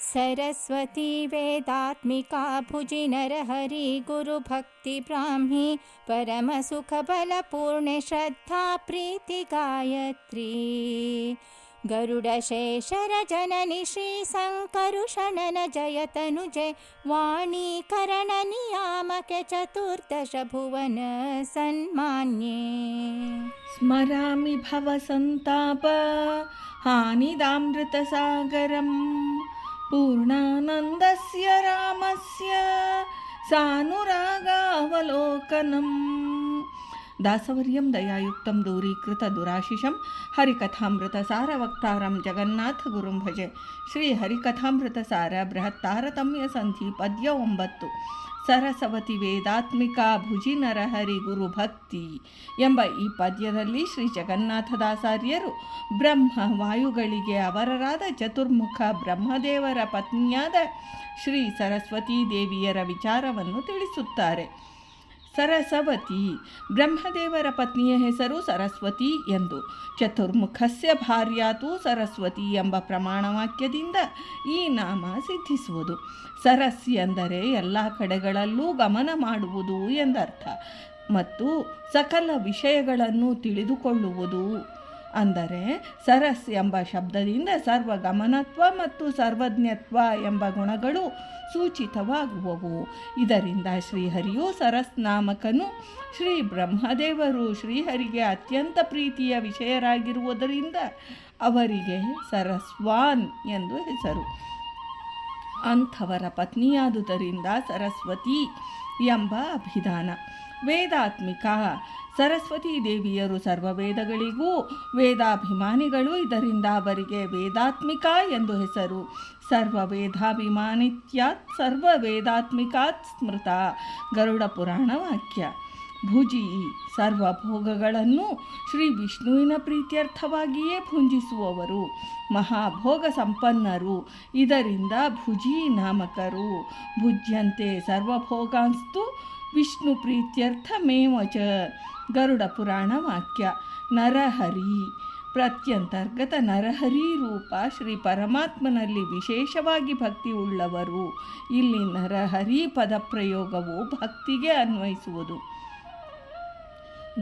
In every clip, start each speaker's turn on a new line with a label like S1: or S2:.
S1: सरस्वती वेदात्मिका भुजि नरहरि गुरुभक्तिब्राह्मी परमसुखबलपूर्णे श्रद्धा प्रीतिगायत्री गरुडशेषरजननि श्रीशङ्करुषणन वाणीकरणनियामके चतुर्दश भुवन सन्मान्ये।
S2: स्मरामि भवसन्ताप हानिदामृतसागरं पूर्णानन्दस्य रामस्य सानुरागावलोकनम् दासवर्यं दयायुक्तं दूरीकृतदुराशिषं हरिकथामृतसारवक्तारं जगन्नाथगुरुं भजे ಶ್ರೀಹರಿಕಥಾಮೃತಸಾರ ಬೃಹತ್ತಾರತಮ್ಯಸಂಧಿ ಪದ್ಯ ಒಂಬತ್ತು ಸರಸವತಿ ವೇದಾತ್ಮಿಕ ಭುಜಿ ನರಹರಿ ಗುರು ಭಕ್ತಿ ಎಂಬ ಈ ಪದ್ಯದಲ್ಲಿ ಶ್ರೀ ಜಗನ್ನಾಥದಾಸಾರ್ಯರು ಬ್ರಹ್ಮ ವಾಯುಗಳಿಗೆ ಅವರರಾದ ಚತುರ್ಮುಖ ಬ್ರಹ್ಮದೇವರ ಪತ್ನಿಯಾದ ಶ್ರೀ ಸರಸ್ವತೀ ದೇವಿಯರ ವಿಚಾರವನ್ನು ತಿಳಿಸುತ್ತಾರೆ ಸರಸವತಿ. ಬ್ರಹ್ಮದೇವರ ಪತ್ನಿಯ ಹೆಸರು ಸರಸ್ವತಿ ಎಂದು. ಚತುರ್ಮುಖಸ್ಯ ಭಾರ್ಯಾತು ಸರಸ್ವತಿ ಎಂಬ ಪ್ರಮಾಣವಾಕ್ಯದಿಂದ ಈ ನಾಮ ಸಿದ್ಧಿಸುವುದು. ಸರಸ್ ಎಂದರೆ ಎಲ್ಲ ಕಡೆಗಳಲ್ಲೂ ಗಮನ ಮಾಡುವುದು ಎಂದರ್ಥ. ಮತ್ತು ಸಕಲ ವಿಷಯಗಳನ್ನು ತಿಳಿದುಕೊಳ್ಳುವುದು. ಅಂದರೆ ಸರಸ್ ಎಂಬ ಶಬ್ದದಿಂದ ಸರ್ವಗಮನತ್ವ ಮತ್ತು ಸರ್ವಜ್ಞತ್ವ ಎಂಬ ಗುಣಗಳು ಸೂಚಿತವಾಗುವವು. ಇದರಿಂದ ಶ್ರೀಹರಿಯು ಸರಸ್ ನಾಮಕನು. ಶ್ರೀ ಬ್ರಹ್ಮದೇವರು ಶ್ರೀಹರಿಗೆ ಅತ್ಯಂತ ಪ್ರೀತಿಯ ವಿಷಯರಾಗಿರುವುದರಿಂದ ಅವರಿಗೆ ಸರಸ್ವಾನ್ ಎಂದು ಹೆಸರು. ಅಂಥವರ ಪತ್ನಿಯಾದುದರಿಂದ ಸರಸ್ವತಿ ಎಂಬ ಅಭಿಧಾನ. ವೇದಾತ್ಮಿಕ ಸರಸ್ವತೀ ದೇವಿಯರು ಸರ್ವ ವೇದಗಳಿಗೂ ವೇದಾಭಿಮಾನಿಗಳು ಇದರಿಂದ ಅವರಿಗೆ ವೇದಾತ್ಮಿಕ ಎಂದು ಹೆಸರು. ಸರ್ವ ವೇದಾಭಿಮಾನಿತ್ಯಾತ್ ಸರ್ವ ವೇದಾತ್ಮಿಕಾತ್ ಸ್ಮೃತ. ಗರುಡ ಪುರಾಣ ವಾಕ್ಯ. ಭುಜಿ ಸರ್ವಭೋಗಗಳನ್ನು ಶ್ರೀ ವಿಷ್ಣುವಿನ ಪ್ರೀತ್ಯರ್ಥವಾಗಿಯೇ ಭುಂಜಿಸುವವರು ಮಹಾಭೋಗ ಸಂಪನ್ನರು, ಇದರಿಂದ ಭುಜಿ ನಾಮಕರು. ಭುಜ್ಯಂತೆ ಸರ್ವಭೋಗಾಂಸ್ತು ವಿಷ್ಣು ಪ್ರೀತ್ಯರ್ಥ ಮೇವಚ ಗರುಡ ಪುರಾಣ ವಾಕ್ಯ, ನರಹರಿ. ಪ್ರತ್ಯಂತರ್ಗತ ನರಹರಿ ರೂಪ ಶ್ರೀ ಪರಮಾತ್ಮನಲ್ಲಿ ವಿಶೇಷವಾಗಿ ಭಕ್ತಿ ಉಳ್ಳವರು ಇಲ್ಲಿ ನರಹರಿ ಪದಪ್ರಯೋಗವು ಭಕ್ತಿಗೆ ಅನ್ವಯಿಸುವುದು.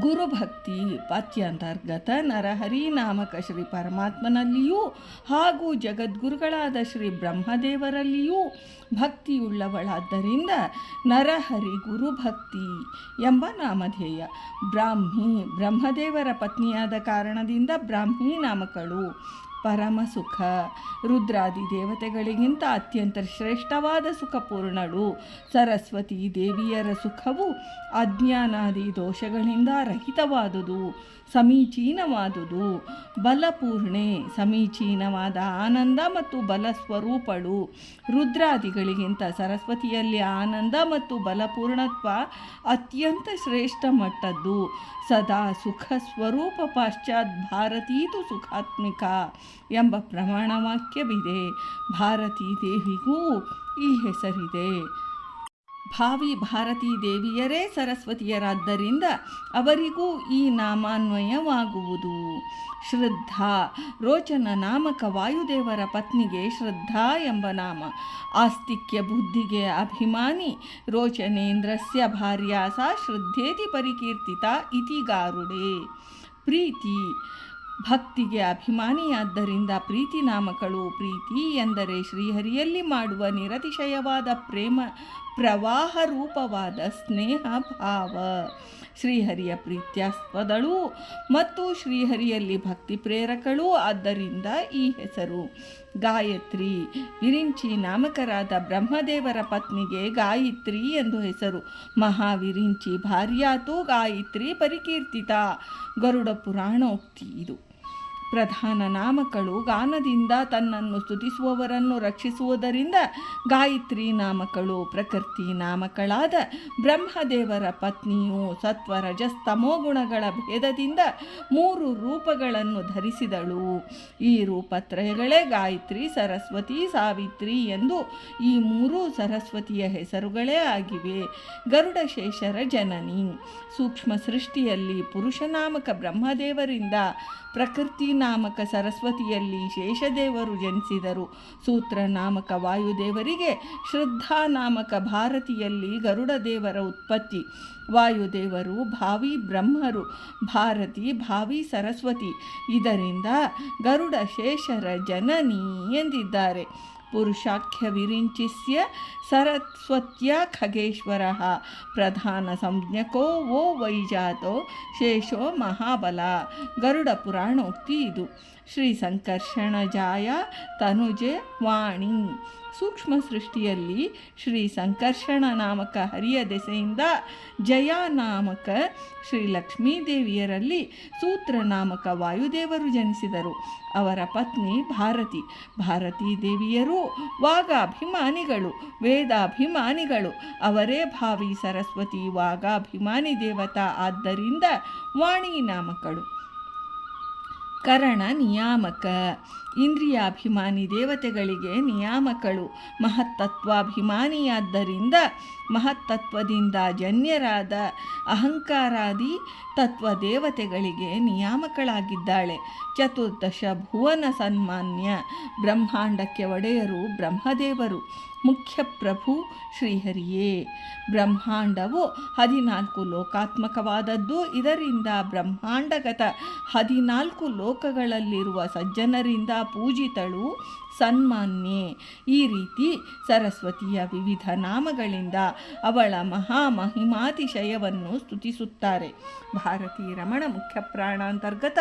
S2: ಗುರುಭಕ್ತಿ, ಪತ್ಯಂತರ್ಗತ ನರಹರಿ ನಾಮಕ ಶ್ರೀ ಪರಮಾತ್ಮನಲ್ಲಿಯೂ ಹಾಗೂ ಜಗದ್ಗುರುಗಳಾದ ಶ್ರೀ ಬ್ರಹ್ಮದೇವರಲ್ಲಿಯೂ ಭಕ್ತಿಯುಳ್ಳವಳಾದ್ದರಿಂದ ನರಹರಿ ಗುರುಭಕ್ತಿ ಎಂಬ ನಾಮಧೇಯ. ಬ್ರಾಹ್ಮಿ, ಬ್ರಹ್ಮದೇವರ ಪತ್ನಿಯಾದ ಕಾರಣದಿಂದ ಬ್ರಾಹ್ಮಿ ನಾಮಕಳು ಪರಮ ಸುಖ. ರುದ್ರಾದಿ ದೇವತೆಗಳಿಗಿಂತ ಅತ್ಯಂತ ಶ್ರೇಷ್ಠವಾದ ಸುಖಪೂರ್ಣಳು. ಸರಸ್ವತಿ ದೇವಿಯರ ಸುಖವು ಅಜ್ಞಾನಾದಿ ದೋಷಗಳಿಂದ ರಹಿತವಾದುದು, ಸಮೀಚೀನವಾದುದು. ಬಲಪೂರ್ಣೆ, ಸಮೀಚೀನವಾದ ಆನಂದ ಮತ್ತು ಬಲ ಸ್ವರೂಪಳು ರುದ್ರಾದಿಗಳಿಗಿಂತ ಸರಸ್ವತಿಯಲ್ಲಿ ಆನಂದ ಮತ್ತು ಬಲಪೂರ್ಣತ್ವ ಅತ್ಯಂತ ಶ್ರೇಷ್ಠ ಮಟ್ಟದ್ದು. ಸದಾ ಸುಖ ಸ್ವರೂಪ ಪಾಶ್ಚಾತ್ ಭಾರತೀತು ಸುಖಾತ್ಮಿಕ. ಎಂಬ ಪ್ರಮಾಣ ವಾಕ್ಯವಿದೆ ಭಾರತೀ ದೇವಿಗೂ ಈ ಹೆಸರಿದೆ. ಭಾವಿ ಭಾರತೀ ದೇವಿಯರೇ ಸರಸ್ವತಿಯರಾದ್ದರಿಂದ ಅವರಿಗೂ ಈ ನಾಮಾನ್ವಯವಾಗುವುದು. ಶ್ರದ್ಧಾ ರೋಚನ ನಾಮಕ ವಾಯುದೇವರ ಪತ್ನಿಗೆ ಶ್ರದ್ಧಾ ಎಂಬ ನಾಮ. ಆಸ್ತಿಕ್ಯ ಬುದ್ಧಿಗೆ ಅಭಿಮಾನಿ ರೋಚನೇಂದ್ರಸ್ಯ ಭಾರ್ಯಾ ಸಾ ಶ್ರದ್ಧೇತಿ ಪರಿಕೀರ್ತಿತ ಇತಿ ಗಾರುಡೆ ಪ್ರೀತಿ ಭಕ್ತಿಗೆ ಅಭಿಮಾನಿಯಾದ್ದರಿಂದ ಪ್ರೀತಿ ನಾಮಕಳು ಪ್ರೀತಿ ಎಂದರೆ ಶ್ರೀಹರಿಯಲ್ಲಿ ಮಾಡುವ ನಿರತಿಶಯವಾದ ಪ್ರೇಮ ಪ್ರವಾಹ ರೂಪವಾದ ಸ್ನೇಹ ಭಾವ ಶ್ರೀಹರಿಯ ಪ್ರೀತ್ಯಾಸ್ಪದಳು ಮತ್ತು ಶ್ರೀಹರಿಯಲ್ಲಿ ಭಕ್ತಿ ಪ್ರೇರಕಳು, ಆದ್ದರಿಂದ ಈ ಹೆಸರು. ಗಾಯತ್ರಿ, ವಿರಿಂಚಿ ನಾಮಕರಾದ ಬ್ರಹ್ಮದೇವರ ಪತ್ನಿಗೆ ಗಾಯತ್ರಿ ಎಂದು ಹೆಸರು. ಮಹಾವಿರಿಂಚಿ ಭಾರ್ಯಾತು ಗಾಯತ್ರಿ ಪರಿಕೀರ್ತಿತ. ಗರುಡ ಪುರಾಣೋಕ್ತಿ ಇದು. ಪ್ರಧಾನ ನಾಮಕಳು ಗಾನದಿಂದ ತನ್ನನ್ನು ಸ್ತುತಿಸುವವರನ್ನು ರಕ್ಷಿಸುವುದರಿಂದ ಗಾಯತ್ರಿ ನಾಮಕಳು ಪ್ರಕೃತಿ ನಾಮಕಳಾದ ಬ್ರಹ್ಮದೇವರ ಪತ್ನಿಯು ಸತ್ವ ರಜಸ್ತಮೋ ಗುಣಗಳ ಭೇದದಿಂದ ಮೂರು ರೂಪಗಳನ್ನು ಧರಿಸಿದಳು. ಈ ರೂಪತ್ರಯಗಳೇ ಗಾಯತ್ರಿ, ಸರಸ್ವತಿ, ಸಾವಿತ್ರಿ ಎಂದು ಈ ಮೂರು ಸರಸ್ವತಿಯ ಹೆಸರುಗಳೇ ಆಗಿವೆ. ಗರುಡಶೇಷರ ಜನನಿ. ಸೂಕ್ಷ್ಮ ಸೃಷ್ಟಿಯಲ್ಲಿ ಪುರುಷನಾಮಕ ಬ್ರಹ್ಮದೇವರಿಂದ ಪ್ರಕೃತಿ ನಾಮಕ ಸರಸ್ವತಿಯಲ್ಲಿ ಶೇಷದೇವರು ಜನಿಸಿದರು. ಸೂತ್ರ ನಾಮಕ ವಾಯುದೇವರಿಗೆ, ಶ್ರದ್ಧಾ ನಾಮಕ ಭಾರತಿಯಲ್ಲಿ ಗರುಡ ದೇವರ ಉತ್ಪತ್ತಿ. ವಾಯುದೇವರು ಭಾವಿ ಬ್ರಹ್ಮರು, ಭಾರತಿ ಭಾವಿ ಸರಸ್ವತಿ. ಇದರಿಂದ ಗರುಡ ಶೇಷರ ಜನನಿ ಎಂದಿದ್ದಾರೆ. ಪುರುಷಾಖ್ಯ ವಿರಿಂಚಿಸ್ಯ ಸರಸ್ವತ್ಯ ಖಗೇಶ್ವರ. ಪ್ರಧಾನ ಸಂಜ್ಞಕೋ ವೋ ವೈಜಾತೋ ಶೇಷೋ ಮಹಾಬಲ. ಗರುಡ ಪುರಾಣೋಕ್ತಿ ಇದು. ಶ್ರೀ ಸಂಕರ್ಷಣ ಜಾಯ ತನುಜೆ ವಾಣಿ. ಸೂಕ್ಷ್ಮ ಸೃಷ್ಟಿಯಲ್ಲಿ ಶ್ರೀ ಸಂಕರ್ಷಣ ನಾಮಕ ಹರಿಯ ದೆಸೆಯಿಂದ ಜಯ ನಾಮಕ ಶ್ರೀ ಲಕ್ಷ್ಮೀದೇವಿಯರಲ್ಲಿ ಸೂತ್ರ ನಾಮಕ ವಾಯುದೇವರು ಜನಿಸಿದರು. ಅವರ ಪತ್ನಿ ಭಾರತಿ. ಭಾರತೀ ದೇವಿಯರು ವಾಗಾಭಿಮಾನಿಗಳು ವೇದಾಭಿಮಾನಿಗಳು. ಅವರೇ ಭಾವಿ ಸರಸ್ವತಿ ವಾಗಾಭಿಮಾನಿ ದೇವತಾ. ಆದ್ದರಿಂದ ವಾಣಿ ನಾಮಕಳು. ಕರಣ ನಿಯಾಮಕ. ಇಂದ್ರಿಯಾಭಿಮಾನಿ ದೇವತೆಗಳಿಗೆ ನಿಯಾಮಕಳು. ಮಹತ್ತತ್ವಾಭಿಮಾನಿಯಾದ್ದರಿಂದ ಮಹತ್ತತ್ವದಿಂದ ಜನ್ಯರಾದ ಅಹಂಕಾರಾದಿ ತತ್ವ ದೇವತೆಗಳಿಗೆ ನಿಯಾಮಕಳಾಗಿದ್ದಾಳೆ. ಚತುರ್ದಶ ಭುವನ ಸನ್ಮಾನ್ಯ ಬ್ರಹ್ಮಾಂಡಕ್ಕೆ ಒಡೆಯರು ಬ್ರಹ್ಮದೇವರು. ಮುಖ್ಯ ಪ್ರಭು ಶ್ರೀಹರಿಯೇ. ಬ್ರಹ್ಮಾಂಡವು ಹದಿನಾಲ್ಕು ಲೋಕಾತ್ಮಕವಾದದ್ದು. ಇದರಿಂದ ಬ್ರಹ್ಮಾಂಡಗತ ಹದಿನಾಲ್ಕು ಲೋಕಗಳಲ್ಲಿರುವ ಸಜ್ಜನರಿಂದ ಪೂಜಿತಳು ಸನ್ಮಾನ್ಯೆ. ಈ ರೀತಿ ಸರಸ್ವತಿಯ ವಿವಿಧ ನಾಮಗಳಿಂದ ಅವಳ ಮಹಾಮಹಿಮಾತಿಶಯವನ್ನು ಸ್ತುತಿಸುತ್ತಾರೆ. ಭಾರತೀ ರಮಣ ಮುಖ್ಯ ಪ್ರಾಣಾಂತರ್ಗತ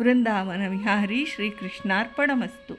S2: ವೃಂದಾವನ ವಿಹಾರಿ ಶ್ರೀಕೃಷ್ಣಾರ್ಪಣಮಸ್ತು.